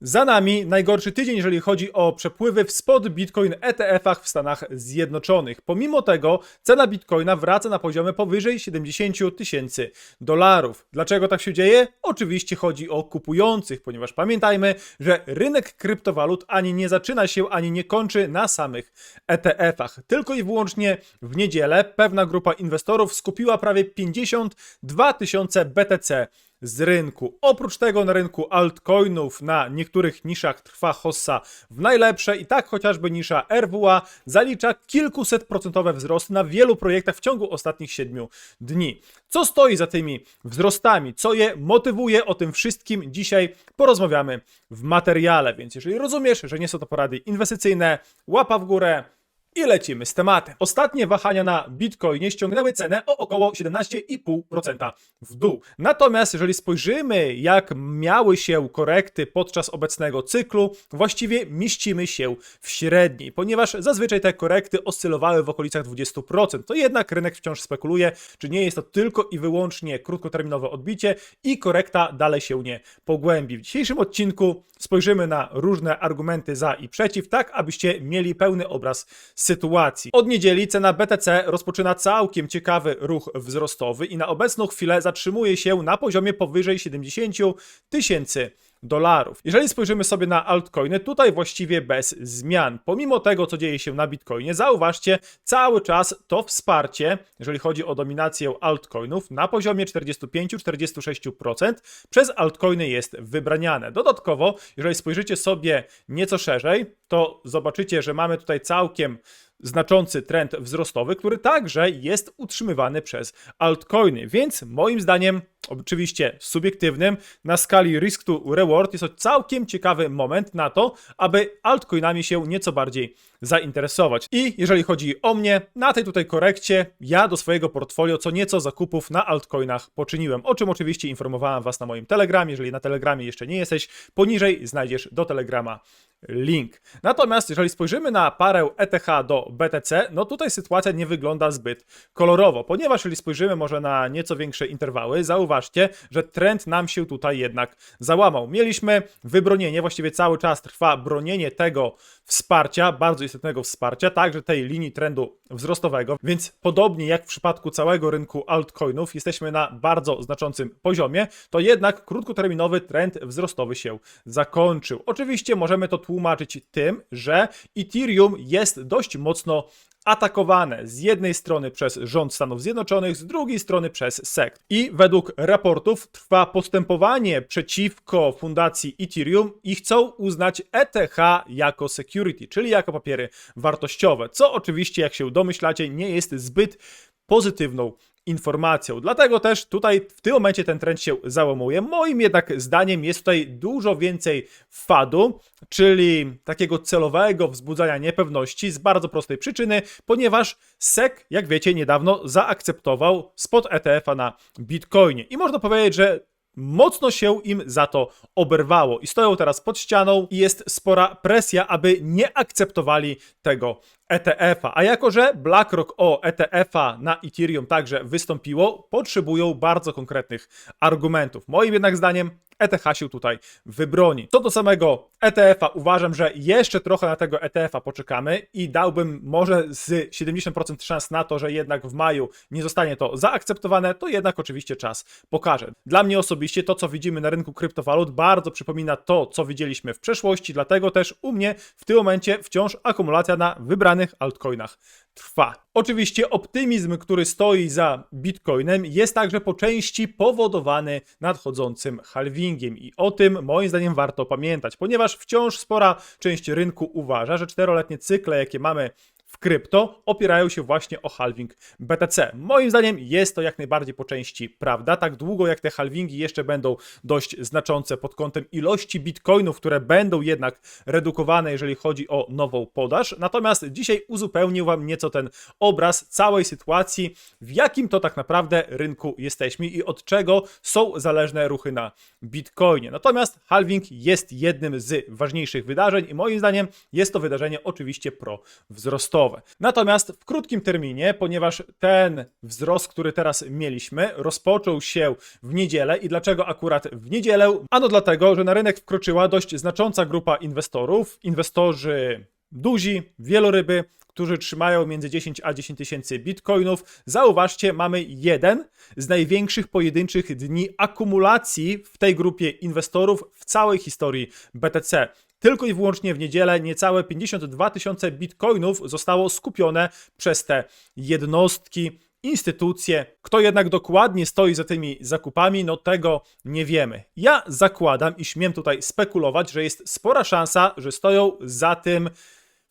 Za nami najgorszy tydzień, jeżeli chodzi o przepływy w spod Bitcoin ETF-ach w Stanach Zjednoczonych. Pomimo tego cena Bitcoina wraca na poziomy powyżej 70 tysięcy dolarów. Dlaczego tak się dzieje? Oczywiście chodzi o kupujących, ponieważ pamiętajmy, że rynek kryptowalut ani nie zaczyna się, ani nie kończy na samych ETF-ach. Tylko i wyłącznie w niedzielę pewna grupa inwestorów skupiła prawie 52 tysiące BTC z rynku. Oprócz tego na rynku altcoinów na niektórych niszach trwa hossa w najlepsze i tak chociażby nisza RWA zalicza kilkuset procentowe wzrosty na wielu projektach w ciągu ostatnich 7 dni. Co stoi za tymi wzrostami? Co je motywuje? O tym wszystkim dzisiaj porozmawiamy w materiale. Więc jeżeli rozumiesz, że nie są to porady inwestycyjne, łapa w górę, i lecimy z tematem. Ostatnie wahania na Bitcoinie ściągnęły cenę o około 17,5% w dół. Natomiast jeżeli spojrzymy, jak miały się korekty podczas obecnego cyklu, właściwie mieścimy się w średniej, ponieważ zazwyczaj te korekty oscylowały w okolicach 20%. To jednak rynek wciąż spekuluje, czy nie jest to tylko i wyłącznie krótkoterminowe odbicie i korekta dalej się nie pogłębi. W dzisiejszym odcinku spojrzymy na różne argumenty za i przeciw, tak abyście mieli pełny obraz sytuacji. Od niedzieli cena BTC rozpoczyna całkiem ciekawy ruch wzrostowy i na obecną chwilę zatrzymuje się na poziomie powyżej 70 tysięcy dolarów. Jeżeli spojrzymy sobie na altcoiny, tutaj właściwie bez zmian. Pomimo tego, co dzieje się na Bitcoinie, zauważcie cały czas to wsparcie, jeżeli chodzi o dominację altcoinów, na poziomie 45-46% przez altcoiny jest wybraniane. Dodatkowo, jeżeli spojrzycie sobie nieco szerzej, to zobaczycie, że mamy tutaj całkiem znaczący trend wzrostowy, który także jest utrzymywany przez altcoiny. Więc moim zdaniem, oczywiście subiektywnym, na skali risk to reward jest to całkiem ciekawy moment na to, aby altcoinami się nieco bardziej zainteresować. I jeżeli chodzi o mnie, na tej tutaj korekcie ja do swojego portfolio co nieco zakupów na altcoinach poczyniłem, o czym oczywiście informowałem Was na moim Telegramie. Jeżeli na Telegramie jeszcze nie jesteś, poniżej znajdziesz do Telegrama link. Natomiast jeżeli spojrzymy na parę ETH do BTC, no tutaj sytuacja nie wygląda zbyt kolorowo, ponieważ jeżeli spojrzymy może na nieco większe interwały, zauważcie, że trend nam się tutaj jednak załamał. Mieliśmy wybronienie, właściwie cały czas trwa bronienie tego wsparcia, bardzo istotnego wsparcia, także tej linii trendu wzrostowego, więc podobnie jak w przypadku całego rynku altcoinów, jesteśmy na bardzo znaczącym poziomie, to jednak krótkoterminowy trend wzrostowy się zakończył. Oczywiście możemy to tłumaczyć tym, że Ethereum jest dość mocno atakowane z jednej strony przez rząd Stanów Zjednoczonych, z drugiej strony przez SEC. I według raportów trwa postępowanie przeciwko fundacji Ethereum i chcą uznać ETH jako security, czyli jako papiery wartościowe, co oczywiście, jak się domyślacie, nie jest zbyt pozytywną informacją. Dlatego też tutaj w tym momencie ten trend się załamuje. Moim jednak zdaniem jest tutaj dużo więcej fadu, czyli takiego celowego wzbudzania niepewności z bardzo prostej przyczyny, ponieważ SEC, jak wiecie, niedawno zaakceptował spot ETF-a na Bitcoinie. I można powiedzieć, że mocno się im za to oberwało i stoją teraz pod ścianą i jest spora presja, aby nie akceptowali tego ETF-a. A jako, że BlackRock o ETF-a na Ethereum także wystąpiło, potrzebują bardzo konkretnych argumentów. Moim jednak zdaniem ETH się tutaj wybroni. Co do samego ETF-a, uważam, że jeszcze trochę na tego ETF-a poczekamy i dałbym może z 70% szans na to, że jednak w maju nie zostanie to zaakceptowane, to jednak oczywiście czas pokaże. Dla mnie osobiście to, co widzimy na rynku kryptowalut, bardzo przypomina to, co widzieliśmy w przeszłości, dlatego też u mnie w tym momencie wciąż akumulacja na wybranych altcoinach trwa. Oczywiście optymizm, który stoi za Bitcoinem, jest także po części powodowany nadchodzącym halvingiem i o tym moim zdaniem warto pamiętać, ponieważ wciąż spora część rynku uważa, że czteroletnie cykle, jakie mamy krypto opierają się właśnie o halving BTC. Moim zdaniem jest to jak najbardziej po części prawda. Tak długo jak te halvingi jeszcze będą dość znaczące pod kątem ilości bitcoinów, które będą jednak redukowane, jeżeli chodzi o nową podaż. Natomiast dzisiaj uzupełnił Wam nieco ten obraz całej sytuacji, w jakim to tak naprawdę rynku jesteśmy i od czego są zależne ruchy na Bitcoinie. Natomiast halving jest jednym z ważniejszych wydarzeń i moim zdaniem jest to wydarzenie oczywiście Natomiast w krótkim terminie, ponieważ ten wzrost, który teraz mieliśmy, rozpoczął się w niedzielę i dlaczego akurat w niedzielę? Ano dlatego, że na rynek wkroczyła dość znacząca grupa inwestorów, inwestorzy duzi, wieloryby, którzy trzymają między 10 a 10 tysięcy bitcoinów. Zauważcie, mamy jeden z największych pojedynczych dni akumulacji w tej grupie inwestorów w całej historii BTC. Tylko i wyłącznie w niedzielę niecałe 52 tysiące bitcoinów zostało skupione przez te jednostki instytucje. Kto jednak dokładnie stoi za tymi zakupami, no tego nie wiemy. Ja zakładam i śmiem tutaj spekulować, że jest spora szansa, że stoją za tym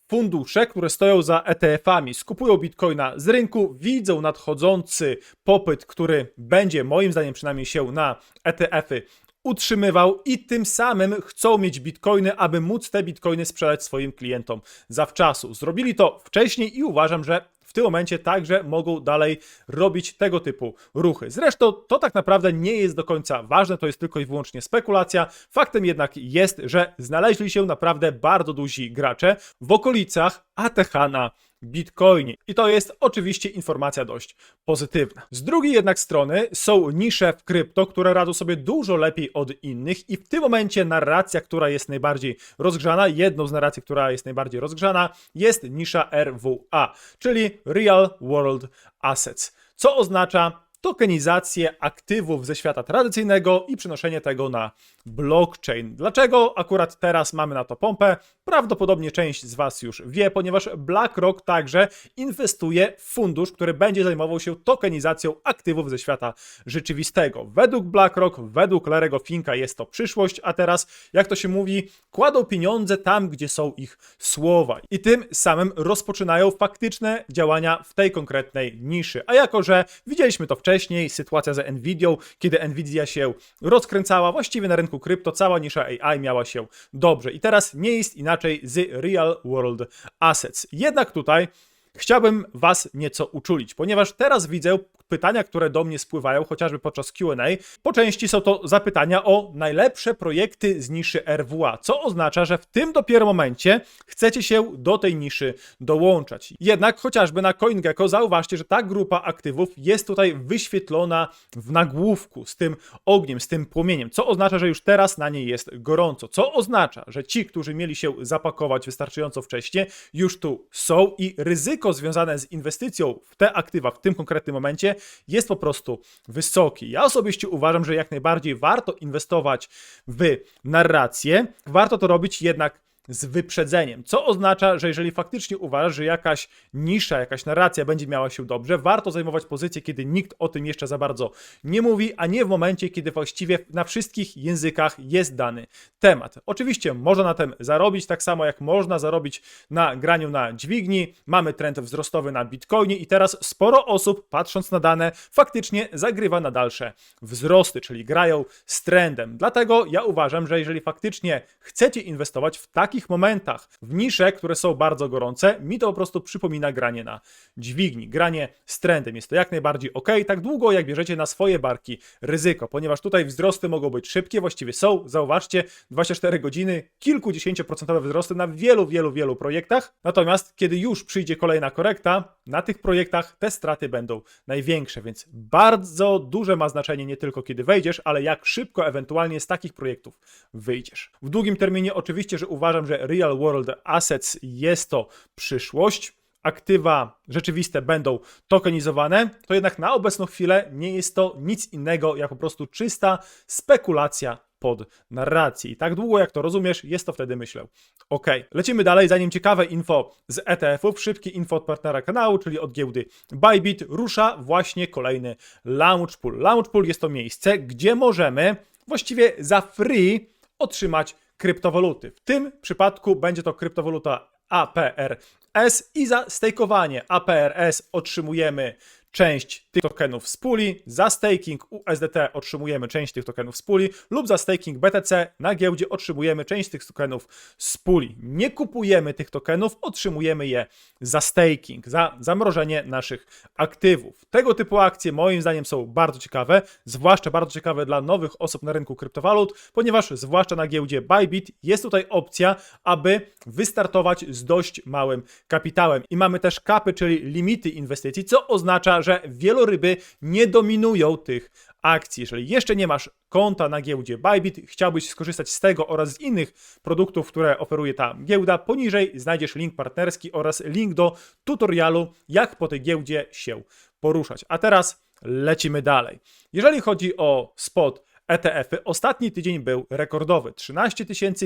fundusze, które stoją za ETF-ami, skupują bitcoina z rynku, widzą nadchodzący popyt, który będzie moim zdaniem przynajmniej się na ETF-y utrzymywał i tym samym chcą mieć bitcoiny, aby móc te bitcoiny sprzedać swoim klientom zawczasu. Zrobili to wcześniej i uważam, że w tym momencie także mogą dalej robić tego typu ruchy. Zresztą to tak naprawdę nie jest do końca ważne, to jest tylko i wyłącznie spekulacja. Faktem jednak jest, że znaleźli się naprawdę bardzo duzi gracze w okolicach ATH na Bitcoinie. I to jest oczywiście informacja dość pozytywna. Z drugiej jednak strony są nisze w krypto, które radzą sobie dużo lepiej od innych i w tym momencie narracja, która jest najbardziej rozgrzana, jedną z narracji, która jest najbardziej rozgrzana, jest nisza RWA, czyli Real World Assets, co oznacza tokenizację aktywów ze świata tradycyjnego i przenoszenie tego na blockchain. Dlaczego akurat teraz mamy na to pompę? Prawdopodobnie część z Was już wie, ponieważ BlackRock także inwestuje w fundusz, który będzie zajmował się tokenizacją aktywów ze świata rzeczywistego. Według BlackRock, według Larego Finka jest to przyszłość, a teraz, jak to się mówi, kładą pieniądze tam, gdzie są ich słowa. I tym samym rozpoczynają faktyczne działania w tej konkretnej niszy. A jako, że widzieliśmy to wcześniej, sytuacja ze Nvidią, kiedy Nvidia się rozkręcała, właściwie na rynku krypto, cała nisza AI miała się dobrze. I teraz nie jest inaczej z Real World Assets. Jednak tutaj chciałbym Was nieco uczulić, ponieważ teraz widzę pytania, które do mnie spływają, chociażby podczas QA. Po części są to zapytania o najlepsze projekty z niszy RWA, co oznacza, że w tym dopiero momencie chcecie się do tej niszy dołączać. Jednak chociażby na CoinGecko zauważcie, że ta grupa aktywów jest tutaj wyświetlona w nagłówku z tym ogniem, z tym płomieniem, co oznacza, że już teraz na niej jest gorąco, co oznacza, że ci, którzy mieli się zapakować wystarczająco wcześnie, już tu są i ryzyko związane z inwestycją w te aktywa w tym konkretnym momencie jest po prostu wysoki. Ja osobiście uważam, że jak najbardziej warto inwestować w narrację. Warto to robić jednak z wyprzedzeniem, co oznacza, że jeżeli faktycznie uważasz, że jakaś nisza, jakaś narracja będzie miała się dobrze, warto zajmować pozycję, kiedy nikt o tym jeszcze za bardzo nie mówi, a nie w momencie, kiedy właściwie na wszystkich językach jest dany temat. Oczywiście można na tym zarobić, tak samo jak można zarobić na graniu na dźwigni. Mamy trend wzrostowy na Bitcoinie i teraz sporo osób, patrząc na dane, faktycznie zagrywa na dalsze wzrosty, czyli grają z trendem. Dlatego ja uważam, że jeżeli faktycznie chcecie inwestować w taki takich momentach w nisze, które są bardzo gorące, mi to po prostu przypomina granie na dźwigni, granie z trendem. Jest to jak najbardziej ok, tak długo jak bierzecie na swoje barki ryzyko, ponieważ tutaj wzrosty mogą być szybkie, właściwie są, zauważcie, 24 godziny, kilkudziesięcioprocentowe wzrosty na wielu, wielu, wielu projektach. Natomiast kiedy już przyjdzie kolejna korekta, na tych projektach te straty będą największe, więc bardzo duże ma znaczenie nie tylko kiedy wejdziesz, ale jak szybko ewentualnie z takich projektów wyjdziesz. W długim terminie oczywiście, że uważam, że Real World Assets jest to przyszłość. Aktywa rzeczywiste będą tokenizowane, to jednak na obecną chwilę nie jest to nic innego jak po prostu czysta spekulacja pod narrację. I tak długo jak to rozumiesz, jest to wtedy myślę. Ok, lecimy dalej, zanim ciekawe info z ETF-ów, szybkie info od partnera kanału, czyli od giełdy Bybit, rusza właśnie kolejny Launch Pool. Launch Pool jest to miejsce, gdzie możemy właściwie za free otrzymać kryptowaluty. W tym przypadku będzie to kryptowaluta APRS i za stejkowanie APRS otrzymujemy część tych tokenów z puli, za staking USDT otrzymujemy część tych tokenów z puli lub za staking BTC na giełdzie otrzymujemy część tych tokenów z puli. Nie kupujemy tych tokenów, otrzymujemy je za staking, za zamrożenie naszych aktywów. Tego typu akcje moim zdaniem są bardzo ciekawe, zwłaszcza bardzo ciekawe dla nowych osób na rynku kryptowalut, ponieważ zwłaszcza na giełdzie Bybit jest tutaj opcja, aby wystartować z dość małym kapitałem. I mamy też kapy, czyli limity inwestycji, co oznacza, że wieloryby nie dominują tych akcji. Jeżeli jeszcze nie masz konta na giełdzie Bybit, chciałbyś skorzystać z tego oraz z innych produktów, które oferuje ta giełda, poniżej znajdziesz link partnerski oraz link do tutorialu, jak po tej giełdzie się poruszać. A teraz lecimy dalej. Jeżeli chodzi o spot ETF-y, ostatni tydzień był rekordowy. 13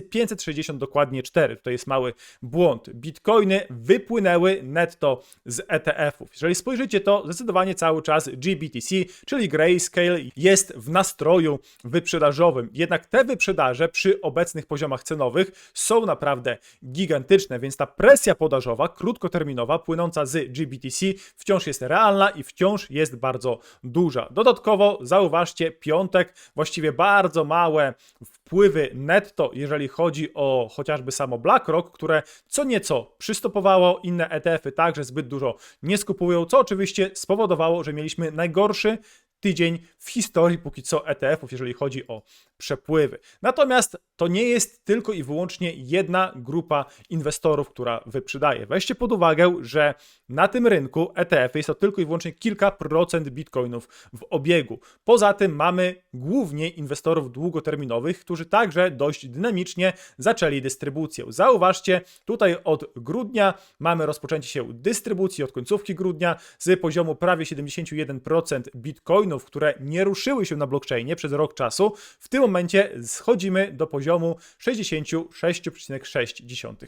560 dokładnie 4. Tutaj jest mały błąd. Bitcoiny wypłynęły netto z ETF-ów. Jeżeli spojrzycie, to zdecydowanie cały czas GBTC, czyli Grayscale, jest w nastroju wyprzedażowym. Jednak te wyprzedaże przy obecnych poziomach cenowych są naprawdę gigantyczne, więc ta presja podażowa, krótkoterminowa, płynąca z GBTC wciąż jest realna i wciąż jest bardzo duża. Dodatkowo zauważcie, piątek właściwie bardzo małe wpływy netto, jeżeli chodzi o chociażby samo BlackRock, które co nieco przystopowało, inne ETF-y także zbyt dużo nie skupują, co oczywiście spowodowało, że mieliśmy najgorszy tydzień w historii póki co ETF-ów, jeżeli chodzi o przepływy. Natomiast to nie jest tylko i wyłącznie jedna grupa inwestorów, która wyprzedaje. Weźcie pod uwagę, że na tym rynku ETF-y jest to tylko i wyłącznie kilka procent bitcoinów w obiegu. Poza tym mamy głównie inwestorów długoterminowych, którzy także dość dynamicznie zaczęli dystrybucję. Zauważcie, tutaj od grudnia mamy rozpoczęcie się dystrybucji od końcówki grudnia z poziomu prawie 71% bitcoinów, które nie ruszyły się na blockchainie przez rok czasu. W tym momencie schodzimy do poziomu 66,6%,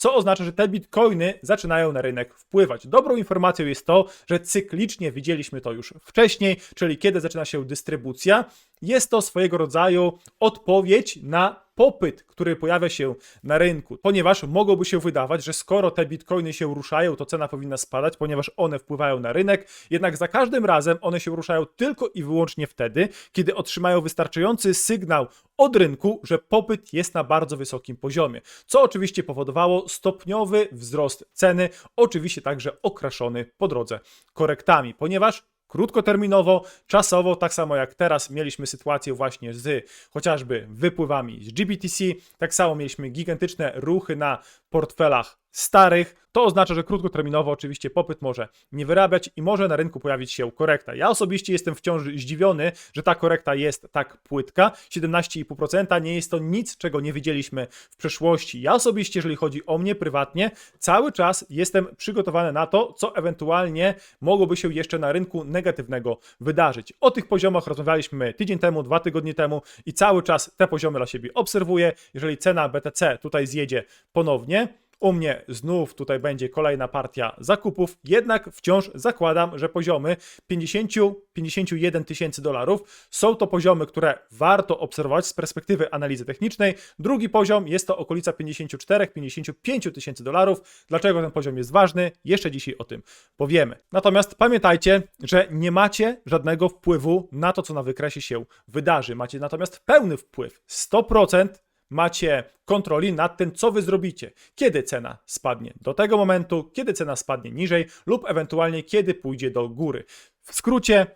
co oznacza, że te bitcoiny zaczynają na rynek wpływać. Dobrą informacją jest to, że cyklicznie widzieliśmy to już wcześniej, czyli kiedy zaczyna się dystrybucja, jest to swojego rodzaju odpowiedź na popyt, który pojawia się na rynku, ponieważ mogłoby się wydawać, że skoro te bitcoiny się ruszają, to cena powinna spadać, ponieważ one wpływają na rynek, jednak za każdym razem one się ruszają tylko i wyłącznie wtedy, kiedy otrzymają wystarczający sygnał od rynku, że popyt jest na bardzo wysokim poziomie, co oczywiście powodowało stopniowy wzrost ceny, oczywiście także okraszony po drodze korektami, ponieważ krótkoterminowo, czasowo, tak samo jak teraz mieliśmy sytuację właśnie z chociażby wypływami z GBTC, tak samo mieliśmy gigantyczne ruchy na portfelach starych, to oznacza, że krótkoterminowo oczywiście popyt może nie wyrabiać i może na rynku pojawić się korekta. Ja osobiście jestem wciąż zdziwiony, że ta korekta jest tak płytka. 17,5% nie jest to nic, czego nie widzieliśmy w przeszłości. Ja osobiście, jeżeli chodzi o mnie prywatnie, cały czas jestem przygotowany na to, co ewentualnie mogłoby się jeszcze na rynku negatywnego wydarzyć. O tych poziomach rozmawialiśmy tydzień temu, dwa tygodnie temu i cały czas te poziomy dla siebie obserwuję. Jeżeli cena BTC tutaj zjedzie ponownie, u mnie znów tutaj będzie kolejna partia zakupów, jednak wciąż zakładam, że poziomy 50-51 tysięcy dolarów są to poziomy, które warto obserwować z perspektywy analizy technicznej. Drugi poziom jest to okolica 54-55 tysięcy dolarów. Dlaczego ten poziom jest ważny? Jeszcze dzisiaj o tym powiemy. Natomiast pamiętajcie, że nie macie żadnego wpływu na to, co na wykresie się wydarzy. Macie natomiast pełny wpływ 100% macie kontroli nad tym, co wy zrobicie, kiedy cena spadnie do tego momentu, kiedy cena spadnie niżej lub ewentualnie kiedy pójdzie do góry. W skrócie,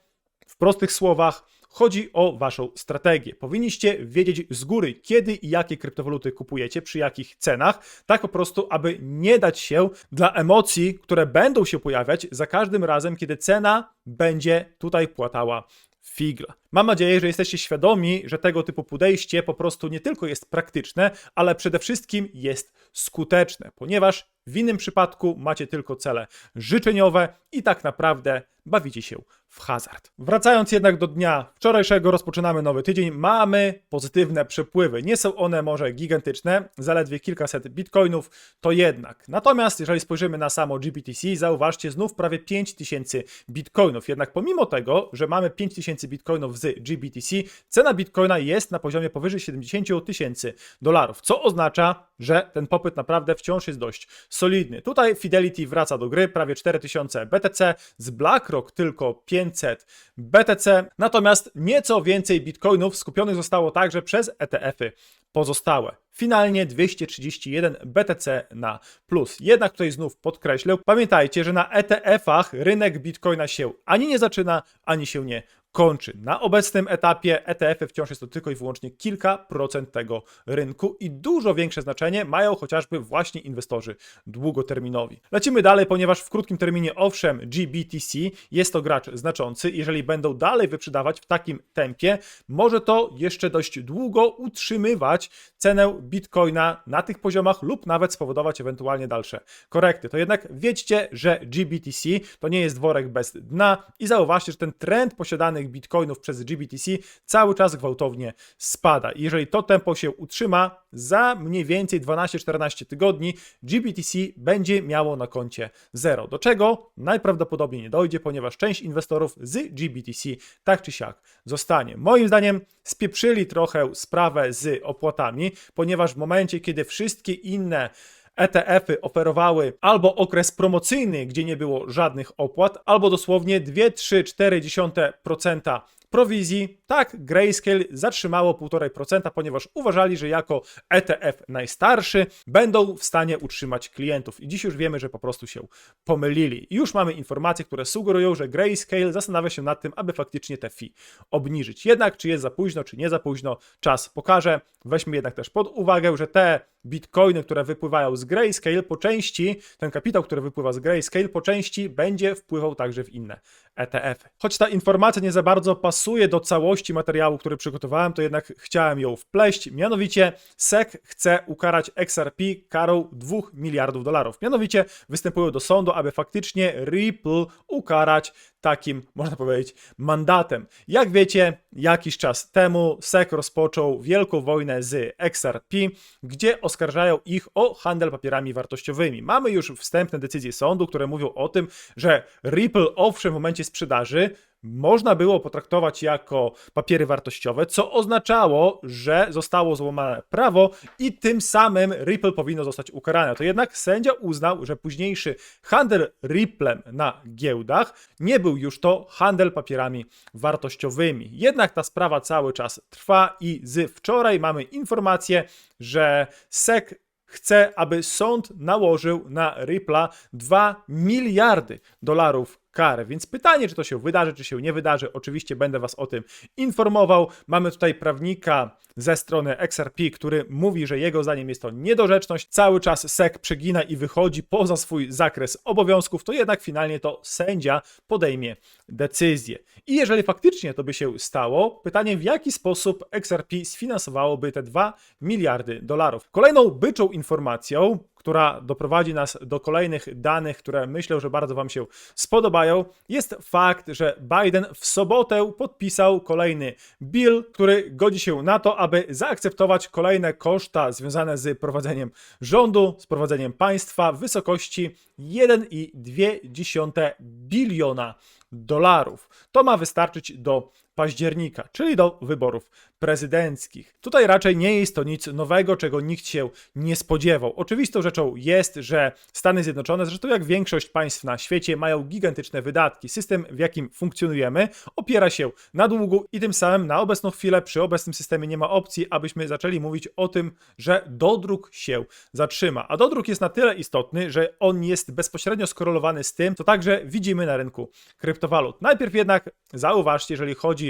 w prostych słowach, chodzi o waszą strategię. Powinniście wiedzieć z góry, kiedy i jakie kryptowaluty kupujecie, przy jakich cenach, tak po prostu, aby nie dać się dla emocji, które będą się pojawiać za każdym razem, kiedy cena będzie tutaj płatała figla. Mam nadzieję, że jesteście świadomi, że tego typu podejście po prostu nie tylko jest praktyczne, ale przede wszystkim jest skuteczne, ponieważ w innym przypadku macie tylko cele życzeniowe i tak naprawdę bawicie się w hazard. Wracając jednak do dnia wczorajszego, rozpoczynamy nowy tydzień. Mamy pozytywne przepływy. Nie są one może gigantyczne, zaledwie kilkaset bitcoinów, to jednak. Natomiast jeżeli spojrzymy na samo GBTC, zauważcie znów prawie 5000 bitcoinów. Jednak pomimo tego, że mamy 5000 bitcoinów z GBTC, cena bitcoina jest na poziomie powyżej 70 tysięcy dolarów, co oznacza, że ten popyt naprawdę wciąż jest dość solidny. Tutaj Fidelity wraca do gry, prawie 4000 BTC, z BlackRock tylko 500 BTC, natomiast nieco więcej bitcoinów skupionych zostało także przez ETF-y pozostałe. Finalnie 231 BTC na plus. Jednak tutaj znów podkreślę, pamiętajcie, że na ETF-ach rynek bitcoina się ani nie zaczyna, ani się nie kończy. Na obecnym etapie ETF-y wciąż jest to tylko i wyłącznie kilka procent tego rynku i dużo większe znaczenie mają chociażby właśnie inwestorzy długoterminowi. Lecimy dalej, ponieważ w krótkim terminie owszem GBTC jest to gracz znaczący. Jeżeli będą dalej wyprzedawać w takim tempie, może to jeszcze dość długo utrzymywać cenę Bitcoina na tych poziomach lub nawet spowodować ewentualnie dalsze korekty. To jednak wiedzcie, że GBTC to nie jest worek bez dna i zauważcie, że ten trend posiadanych bitcoinów przez GBTC cały czas gwałtownie spada. Jeżeli to tempo się utrzyma, za mniej więcej 12-14 tygodni GBTC będzie miało na koncie zero. Do czego najprawdopodobniej nie dojdzie, ponieważ część inwestorów z GBTC tak czy siak zostanie. Moim zdaniem spieprzyli trochę sprawę z opłatami, ponieważ w momencie, kiedy wszystkie inne ETF-y oferowały albo okres promocyjny, gdzie nie było żadnych opłat, albo dosłownie 2-3-4% prowizji. Tak, Grayscale zatrzymało 1,5%, ponieważ uważali, że jako ETF najstarszy będą w stanie utrzymać klientów. I dziś już wiemy, że po prostu się pomylili. Już mamy informacje, które sugerują, że Grayscale zastanawia się nad tym, aby faktycznie te fee obniżyć. Jednak, czy jest za późno, czy nie za późno, czas pokaże. Weźmy jednak też pod uwagę, że te bitcoiny, które wypływają z Grayscale, po części, ten kapitał, który wypływa z Grayscale, po części będzie wpływał także w inne ETF. Choć ta informacja nie za bardzo pasuje do całości materiału, który przygotowałem, to jednak chciałem ją wpleść. Mianowicie SEC chce ukarać XRP karą 2 miliardów dolarów. Mianowicie występują do sądu, aby faktycznie Ripple ukarać takim, można powiedzieć, mandatem. Jak wiecie, jakiś czas temu SEC rozpoczął wielką wojnę z XRP, gdzie oskarżają ich o handel papierami wartościowymi. Mamy już wstępne decyzje sądu, które mówią o tym, że Ripple owszem w momencie sprzedaży można było potraktować jako papiery wartościowe, co oznaczało, że zostało złamane prawo i tym samym Ripple powinno zostać ukarane. To jednak sędzia uznał, że późniejszy handel Ripplem na giełdach nie był już to handel papierami wartościowymi. Jednak ta sprawa cały czas trwa i z wczoraj mamy informację, że SEC chce, aby sąd nałożył na Rippla 2 miliardy dolarów kary. Więc pytanie, czy to się wydarzy, czy się nie wydarzy, oczywiście będę Was o tym informował. Mamy tutaj prawnika ze strony XRP, który mówi, że jego zdaniem jest to niedorzeczność. Cały czas SEC przegina i wychodzi poza swój zakres obowiązków, to jednak finalnie to sędzia podejmie decyzję. I jeżeli faktycznie to by się stało, pytanie w jaki sposób XRP sfinansowałoby te 2 miliardy dolarów. Kolejną byczą informacją, która doprowadzi nas do kolejnych danych, które myślę, że bardzo Wam się spodobają, jest fakt, że Biden w sobotę podpisał kolejny bill, który godzi się na to, aby zaakceptować kolejne koszta związane z prowadzeniem rządu, z prowadzeniem państwa w wysokości 1,2 biliona dolarów. To ma wystarczyć do października, czyli do wyborów prezydenckich. Tutaj raczej nie jest to nic nowego, czego nikt się nie spodziewał. Oczywistą rzeczą jest, że Stany Zjednoczone, zresztą jak większość państw na świecie, mają gigantyczne wydatki. System, w jakim funkcjonujemy, opiera się na długu i tym samym na obecną chwilę przy obecnym systemie nie ma opcji, abyśmy zaczęli mówić o tym, że dodruk się zatrzyma. A dodruk jest na tyle istotny, że on jest bezpośrednio skorelowany z tym, co także widzimy na rynku kryptowalut. Najpierw jednak zauważcie, jeżeli chodzi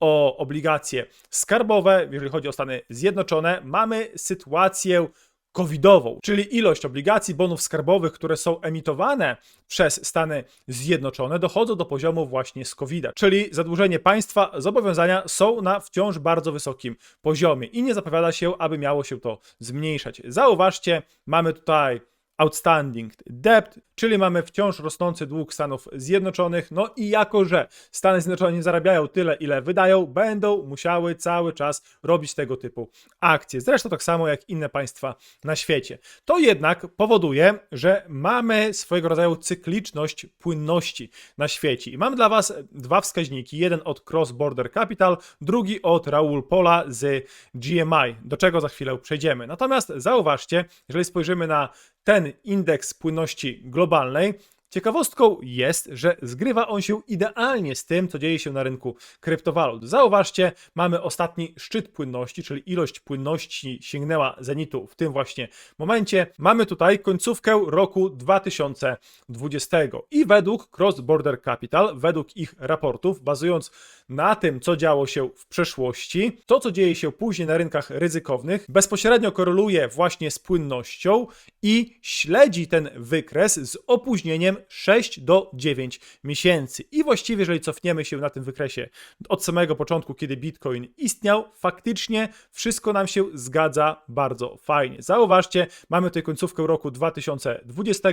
o obligacje skarbowe, jeżeli chodzi o Stany Zjednoczone, mamy sytuację covidową, czyli ilość obligacji, bonów skarbowych, które są emitowane przez Stany Zjednoczone, dochodzą do poziomu właśnie z covid -a. czyli zadłużenie państwa, zobowiązania są na wciąż bardzo wysokim poziomie i nie zapowiada się, aby miało się to zmniejszać. Zauważcie, mamy tutaj outstanding debt, czyli mamy wciąż rosnący dług Stanów Zjednoczonych. No i jako, że Stany Zjednoczone nie zarabiają tyle, ile wydają, będą musiały cały czas robić tego typu akcje. Zresztą tak samo jak inne państwa na świecie. To jednak powoduje, że mamy swojego rodzaju cykliczność płynności na świecie. I mam dla Was dwa wskaźniki. Jeden od Cross Border Capital, drugi od Raul Pola z GMI, do czego za chwilę przejdziemy. Natomiast zauważcie, jeżeli spojrzymy na ten indeks płynności globalnej, Ciekawostką jest, że zgrywa on się idealnie z tym, co dzieje się na rynku kryptowalut. Zauważcie, mamy ostatni szczyt płynności, czyli ilość płynności sięgnęła zenitu w tym właśnie momencie. Mamy tutaj końcówkę roku 2020 i według Cross Border Capital, według ich raportów, bazując na tym, co działo się w przeszłości, to, co dzieje się później na rynkach ryzykownych, bezpośrednio koreluje właśnie z płynnością i śledzi ten wykres z opóźnieniem 6 do 9 miesięcy. I właściwie, jeżeli cofniemy się na tym wykresie od samego początku, kiedy Bitcoin istniał, faktycznie wszystko nam się zgadza bardzo fajnie. Zauważcie, mamy tutaj końcówkę roku 2020.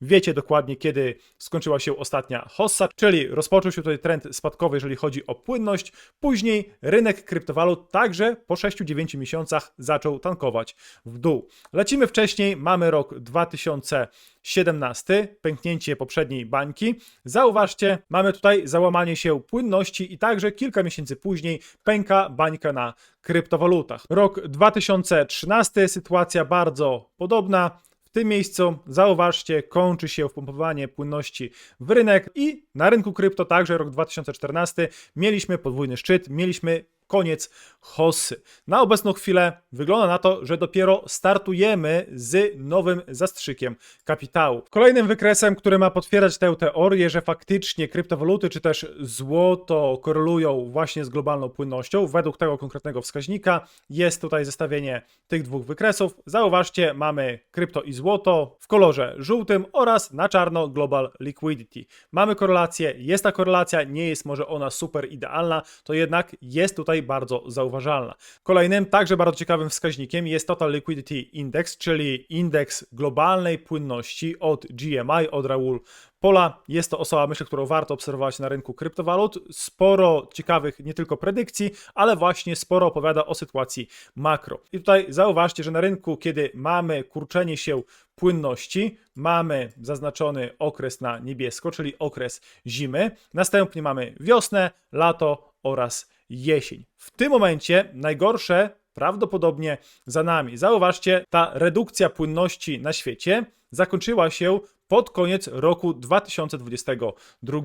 Wiecie dokładnie, kiedy skończyła się ostatnia hossa, czyli rozpoczął się tutaj trend spadkowy, jeżeli chodzi o płynność. Później rynek kryptowalut także po 6-9 miesiącach zaczął tankować w dół. Lecimy wcześniej, mamy rok 2017, pęknięcie poprzedniej bańki. Zauważcie, mamy tutaj załamanie się płynności i także kilka miesięcy później pęka bańka na kryptowalutach. Rok 2013, sytuacja bardzo podobna. Tym miejscu zauważcie, kończy się wpompowanie płynności w rynek i na rynku krypto także rok 2014 mieliśmy podwójny szczyt, mieliśmy koniec hossy. Na obecną chwilę wygląda na to, że dopiero startujemy z nowym zastrzykiem kapitału. Kolejnym wykresem, który ma potwierdzać tę teorię, że faktycznie kryptowaluty czy też złoto korelują właśnie z globalną płynnością, według tego konkretnego wskaźnika jest tutaj zestawienie tych dwóch wykresów. Zauważcie, mamy krypto i złoto w kolorze żółtym oraz na czarno global liquidity. Mamy korelację, jest ta korelacja, nie jest może ona super idealna, to jednak jest tutaj bardzo zauważalna. Kolejnym, także bardzo ciekawym wskaźnikiem jest Total Liquidity Index, czyli indeks globalnej płynności od GMI, od Raul Pola. Jest to osoba, myślę, którą warto obserwować na rynku kryptowalut. Sporo ciekawych nie tylko predykcji, ale właśnie sporo opowiada o sytuacji makro. I tutaj zauważcie, że na rynku, kiedy mamy kurczenie się płynności, mamy zaznaczony okres na niebiesko, czyli okres zimy. Następnie mamy wiosnę, lato oraz jesień. W tym momencie najgorsze prawdopodobnie za nami. Zauważcie, ta redukcja płynności na świecie zakończyła się pod koniec roku 2022.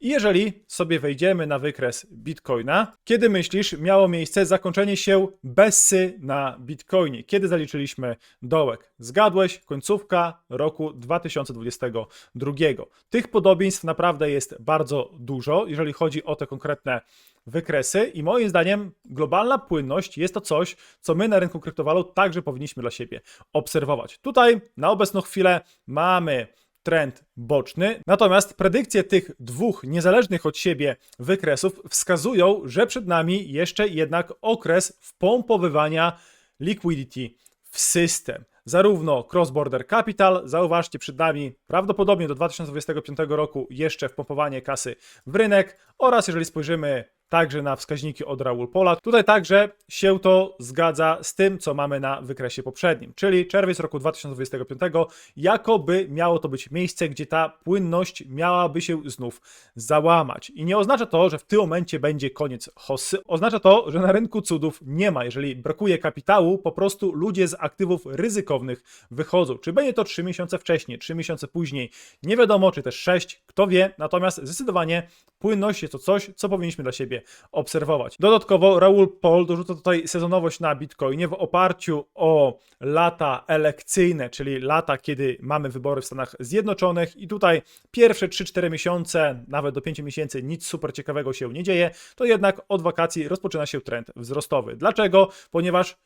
I jeżeli sobie wejdziemy na wykres Bitcoina, kiedy myślisz, miało miejsce zakończenie się Bessy na Bitcoinie? Kiedy zaliczyliśmy dołek? Zgadłeś, końcówka roku 2022. Tych podobieństw naprawdę jest bardzo dużo, jeżeli chodzi o te konkretne wykresy i moim zdaniem globalna płynność jest to coś, co my na rynku kryptowalut także powinniśmy dla siebie obserwować. Tutaj na obecną chwilę mamy trend boczny, natomiast predykcje tych dwóch niezależnych od siebie wykresów wskazują, że przed nami jeszcze jednak okres wpompowywania liquidity w system. Zarówno Cross Border Capital, zauważcie przed nami prawdopodobnie do 2025 roku jeszcze wpompowanie kasy w rynek oraz jeżeli spojrzymy także na wskaźniki od Raul Pola. Tutaj także się to zgadza z tym, co mamy na wykresie poprzednim, czyli czerwiec roku 2025, jakoby miało to być miejsce, gdzie ta płynność miałaby się znów załamać. I nie oznacza to, że w tym momencie będzie koniec hossy, oznacza to, że na rynku cudów nie ma. Jeżeli brakuje kapitału, po prostu ludzie z aktywów ryzykownych wychodzą. Czy będzie to 3 miesiące wcześniej, 3 miesiące później, nie wiadomo, czy też 6, kto wie, natomiast zdecydowanie płynność jest to coś, co powinniśmy dla siebie obserwować. Dodatkowo Raul Paul dorzuca tutaj sezonowość na Bitcoinie w oparciu o lata elekcyjne, czyli lata, kiedy mamy wybory w Stanach Zjednoczonych i tutaj pierwsze 3-4 miesiące, nawet do 5 miesięcy nic super ciekawego się nie dzieje, to jednak od wakacji rozpoczyna się trend wzrostowy. Dlaczego? Ponieważ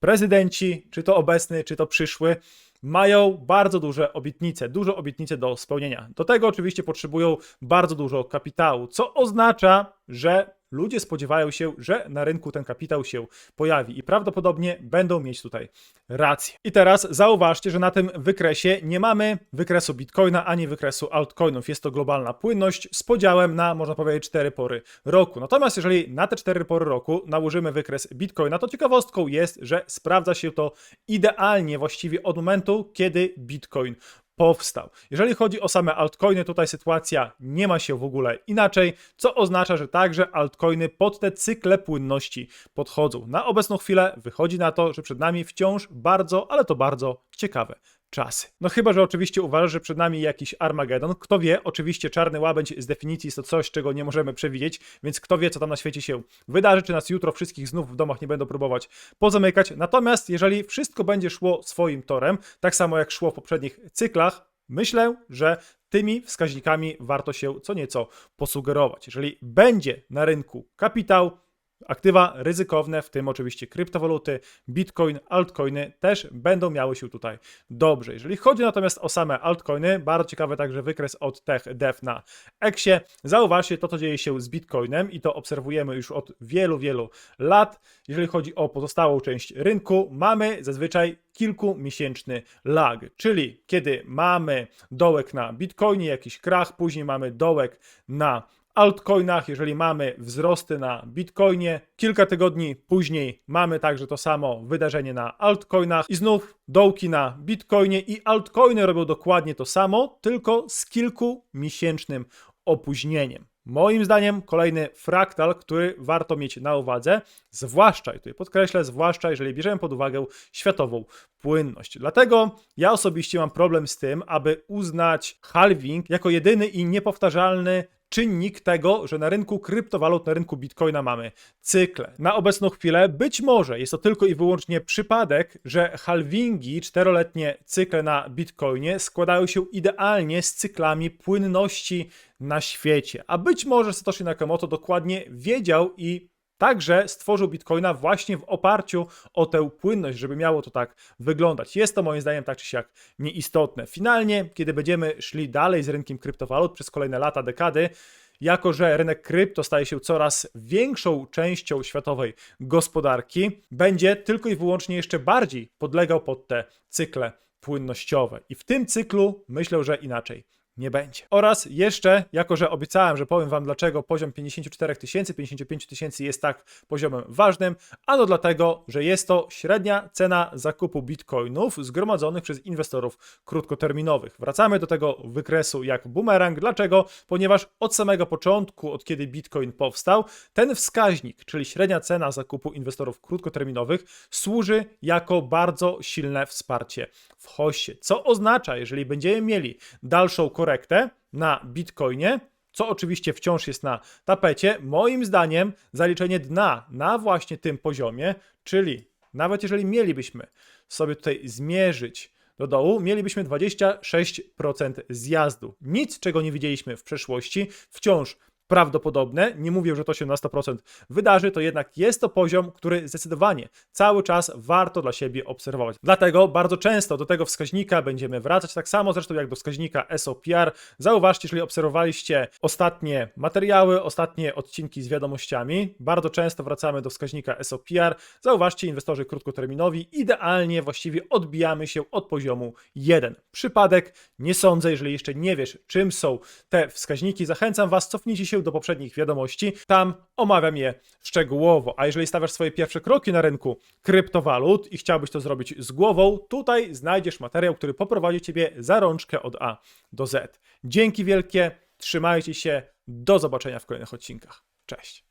prezydenci, czy to obecny, czy to przyszły, mają bardzo duże obietnice, dużo obietnice do spełnienia. Do tego oczywiście potrzebują bardzo dużo kapitału, co oznacza, że ludzie spodziewają się, że na rynku ten kapitał się pojawi i prawdopodobnie będą mieć tutaj rację. I teraz zauważcie, że na tym wykresie nie mamy wykresu Bitcoina ani wykresu altcoinów. Jest to globalna płynność z podziałem na, można powiedzieć, cztery pory roku. Natomiast jeżeli na te cztery pory roku nałożymy wykres Bitcoina, to ciekawostką jest, że sprawdza się to idealnie właściwie od momentu, kiedy Bitcoin powstał. Jeżeli chodzi o same altcoiny, tutaj sytuacja nie ma się w ogóle inaczej, co oznacza, że także altcoiny pod te cykle płynności podchodzą. Na obecną chwilę wychodzi na to, że przed nami wciąż bardzo, ale to bardzo ciekawe czasy. No chyba, że oczywiście uważasz, że przed nami jakiś Armagedon. Kto wie, oczywiście czarny łabędź z definicji jest to coś, czego nie możemy przewidzieć, więc kto wie, co tam na świecie się wydarzy, czy nas jutro wszystkich znów w domach nie będą próbować pozamykać. Natomiast jeżeli wszystko będzie szło swoim torem, tak samo jak szło w poprzednich cyklach, myślę, że tymi wskaźnikami warto się co nieco posugerować. Jeżeli będzie na rynku kapitał, aktywa ryzykowne, w tym oczywiście kryptowaluty, bitcoin, altcoiny też będą miały się tutaj dobrze. Jeżeli chodzi natomiast o same altcoiny, bardzo ciekawy także wykres od TechDev na Exie. Zauważcie to, co dzieje się z bitcoinem i to obserwujemy już od wielu, wielu lat. Jeżeli chodzi o pozostałą część rynku, mamy zazwyczaj kilkumiesięczny lag, czyli kiedy mamy dołek na bitcoinie, jakiś krach, później mamy dołek na altcoinach, jeżeli mamy wzrosty na bitcoinie, kilka tygodni później mamy także to samo wydarzenie na altcoinach i znów dołki na bitcoinie i altcoiny robią dokładnie to samo, tylko z kilkumiesięcznym opóźnieniem. Moim zdaniem kolejny fraktal, który warto mieć na uwadze, zwłaszcza, i tutaj podkreślę, zwłaszcza jeżeli bierzemy pod uwagę światową płynność. Dlatego ja osobiście mam problem z tym, aby uznać halving jako jedyny i niepowtarzalny czynnik tego, że na rynku kryptowalut, na rynku bitcoina mamy cykle. Na obecną chwilę być może jest to tylko i wyłącznie przypadek, że halvingi, czteroletnie cykle na bitcoinie składają się idealnie z cyklami płynności na świecie. A być może Satoshi Nakamoto dokładnie wiedział i Także stworzył Bitcoina właśnie w oparciu o tę płynność, żeby miało to tak wyglądać. Jest to moim zdaniem tak czy siak nieistotne. Finalnie, kiedy będziemy szli dalej z rynkiem kryptowalut przez kolejne lata, dekady, jako że rynek krypto staje się coraz większą częścią światowej gospodarki, będzie tylko i wyłącznie jeszcze bardziej podlegał pod te cykle płynnościowe. I w tym cyklu myślę, że inaczej nie będzie. Oraz jeszcze, jako że obiecałem, że powiem Wam, dlaczego poziom 54 tysięcy, 55 tysięcy jest tak poziomem ważnym, ano dlatego, że jest to średnia cena zakupu bitcoinów zgromadzonych przez inwestorów krótkoterminowych. Wracamy do tego wykresu jak bumerang. Dlaczego? Ponieważ od samego początku, od kiedy bitcoin powstał, ten wskaźnik, czyli średnia cena zakupu inwestorów krótkoterminowych, służy jako bardzo silne wsparcie w hoście. Co oznacza, jeżeli będziemy mieli dalszą korektę na Bitcoinie, co oczywiście wciąż jest na tapecie, moim zdaniem zaliczenie dna na właśnie tym poziomie, czyli nawet jeżeli mielibyśmy sobie tutaj zmierzyć do dołu, mielibyśmy 26% zjazdu. Nic, czego nie widzieliśmy w przeszłości, wciąż prawdopodobne, nie mówię, że to się na 100% wydarzy, to jednak jest to poziom, który zdecydowanie cały czas warto dla siebie obserwować. Dlatego bardzo często do tego wskaźnika będziemy wracać, tak samo zresztą jak do wskaźnika SOPR. Zauważcie, jeżeli obserwowaliście ostatnie materiały, ostatnie odcinki z wiadomościami, bardzo często wracamy do wskaźnika SOPR. Zauważcie, inwestorzy krótkoterminowi, idealnie właściwie odbijamy się od poziomu 1. Przypadek, nie sądzę, jeżeli jeszcze nie wiesz, czym są te wskaźniki, zachęcam Was, cofnijcie się do poprzednich wiadomości, tam omawiam je szczegółowo. A jeżeli stawiasz swoje pierwsze kroki na rynku kryptowalut i chciałbyś to zrobić z głową, tutaj znajdziesz materiał, który poprowadzi Ciebie za rączkę od A do Z. Dzięki wielkie, trzymajcie się, do zobaczenia w kolejnych odcinkach. Cześć.